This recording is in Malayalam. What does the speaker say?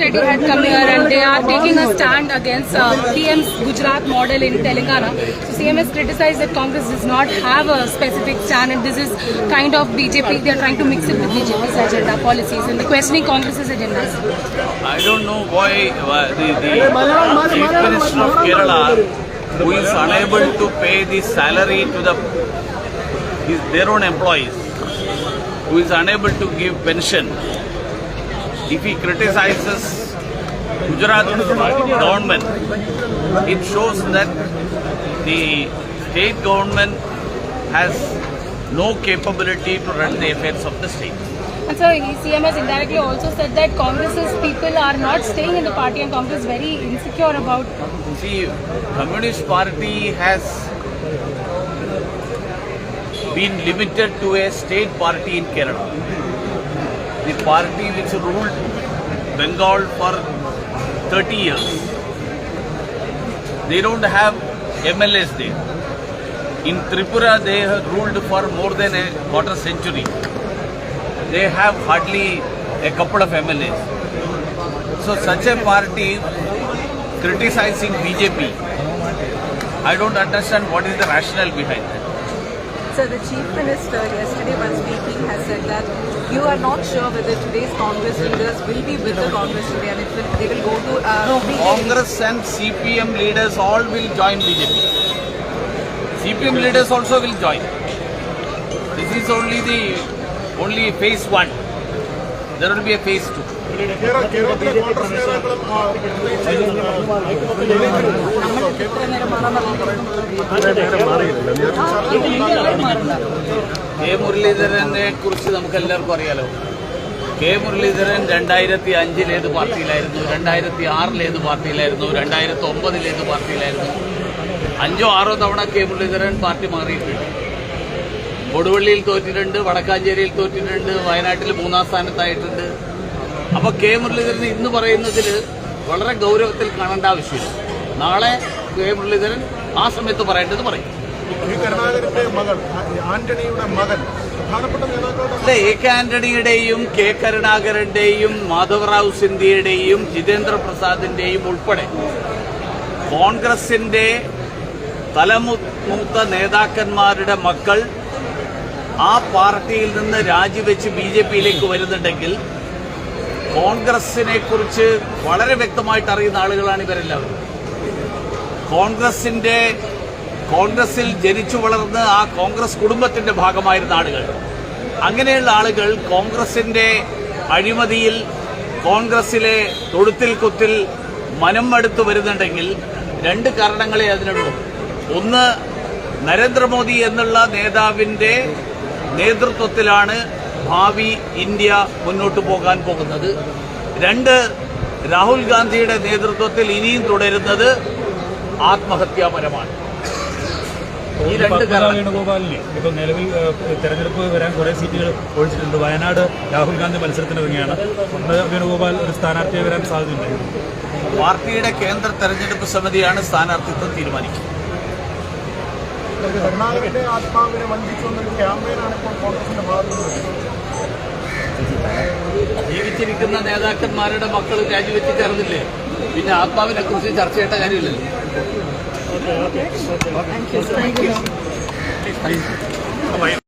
Reddy had come here and they are taking a stand against uh, Gujarat model in Telangana. So CM has criticized that Congress does not have a specific stand and this is kind of BJP. They are trying to mix it with BJP's agenda policies and they're questioning Congress's agendas. I don't know why uh, the, the Chief Minister of Kerala, who is unable to pay the salary to the his, their own employees, who is unable to give pension, if he criticizes Gujarat government, it shows that the state government has no capability to run the affairs of the state. And so CM has indirectly also said that Congress's people are not staying in the party and Congress is very insecure about See, Communist Party has been limited to a state party in Kerala. The party which ruled Bengal for 30 years. They don't have MLAs there. In Tripura, they have ruled for more than a quarter century. They have hardly a couple of MLAs. So, such a party criticizing BJP, I don't understand what is the rationale behind that. So the Chief Minister yesterday while speaking has said that you are not sure whether today's Congress leaders will be with the Congress today and it will, they will go to uh, BJP. Congress and CPM leaders all will join BJP. CPM leaders also will join. This is only the only phase one. There will be a phase two. K മുരളീധരനെ കുറിച്ച് നമുക്ക് എല്ലാവർക്കും അറിയാലോ. കെ മുരളീധരൻ രണ്ടായിരത്തി അഞ്ചിൽ ഏത് പാർട്ടിയിലായിരുന്നു? രണ്ടായിരത്തി ആറിൽ ഏത് പാർട്ടിയിലായിരുന്നു? രണ്ടായിരത്തി ഒമ്പതിൽ ഏത് പാർട്ടിയിലായിരുന്നു? അഞ്ചോ ആറോ തവണ കെ മുരളീധരൻ പാർട്ടി മാറിയിട്ടുണ്ട്. കൊടുവള്ളിയിൽ തോറ്റിട്ടുണ്ട് വടക്കാഞ്ചേരിയിൽ തോറ്റിട്ടുണ്ട് വയനാട്ടിൽ മൂന്നാം സ്ഥാനത്തായിട്ടുണ്ട്. അപ്പൊ കെ മുരളീധരൻ ഇന്ന് പറയുന്നതിൽ വളരെ ഗൗരവത്തിൽ കാണേണ്ട ആവശ്യമില്ല. നാളെ കെ മുരളീധരൻ ആ സമയത്ത് പറയേണ്ടത് പറയും. അല്ല എ കെ ആന്റണിയുടെയും കെ കരുണാകരന്റെയും മാധവറാവു സിന്ധ്യയുടെയും ജിതേന്ദ്ര പ്രസാദിന്റെയും ഉൾപ്പെടെ കോൺഗ്രസിന്റെ തലമുത്ത നേതാക്കന്മാരുടെ മക്കൾ ആ പാർട്ടിയിൽ നിന്ന് രാജിവെച്ച് ബി ജെ പിയിലേക്ക് വരുന്നുണ്ടെങ്കിൽ കോൺഗ്രസിനെ കുറിച്ച് വളരെ വ്യക്തമായിട്ട് അറിയുന്ന ആളുകളാണ് ഇവരെല്ലാവരും. കോൺഗ്രസിന്റെ കോൺഗ്രസിൽ ജനിച്ചു വളർന്ന് ആ കോൺഗ്രസ് കുടുംബത്തിന്റെ ഭാഗമായിരുന്ന ആളുകൾ. അങ്ങനെയുള്ള ആളുകൾ കോൺഗ്രസിന്റെ അഴിമതിയിൽ കോൺഗ്രസിലെ തൊഴുത്തിൽ കുത്തിൽ മനം മടുത്തു വരുന്നുണ്ടെങ്കിൽ രണ്ട് കാരണങ്ങളെ അതിനുള്ളൂ. ഒന്ന് നരേന്ദ്രമോദി എന്നുള്ള നേതാവിന്റെ നേതൃത്വത്തിലാണ് ഭാവി ഇന്ത്യ മുന്നോട്ട് പോകാൻ പോകുന്നത്. രണ്ട് രാഹുൽ ഗാന്ധിയുടെ നേതൃത്വത്തിൽ ഇനിയും തുടരുന്നത് ആത്മഹത്യാപരമാണ്. ഈ രണ്ട് വേണുഗോപാലിനെ ഇപ്പൊ നിലവിൽ തെരഞ്ഞെടുപ്പ് വരാൻ കുറെ സീറ്റുകൾ ഒഴിച്ചിട്ടുണ്ട്. വയനാട് രാഹുൽ ഗാന്ധി മത്സരത്തിനിറങ്ങിയാണ്. വേണുഗോപാൽ ഒരു സ്ഥാനാർത്ഥിയെ വരാൻ സാധ്യതയുണ്ട് പാർട്ടിയുടെ കേന്ദ്ര തെരഞ്ഞെടുപ്പ് സമിതിയാണ് സ്ഥാനാർത്ഥിത്വം തീരുമാനിക്കുന്നത്. കരുണാകരന്റെ ആത്മാവിനെ വഞ്ചിച്ചു എന്നൊരു ക്യാമ്പയിനാണ് ഇപ്പോൾ കോൺഗ്രസിന്റെ ഭാഗത്തുനിന്ന് ജീവിച്ചിരിക്കുന്ന നേതാക്കന്മാരുടെ മക്കൾ രാജിവെച്ച് ചേർന്നില്ലേ? പിന്നെ ആത്മാവിനെ കുറിച്ച് ചർച്ച ചെയ്യേണ്ട കാര്യമില്ലല്ലോ. Thank you.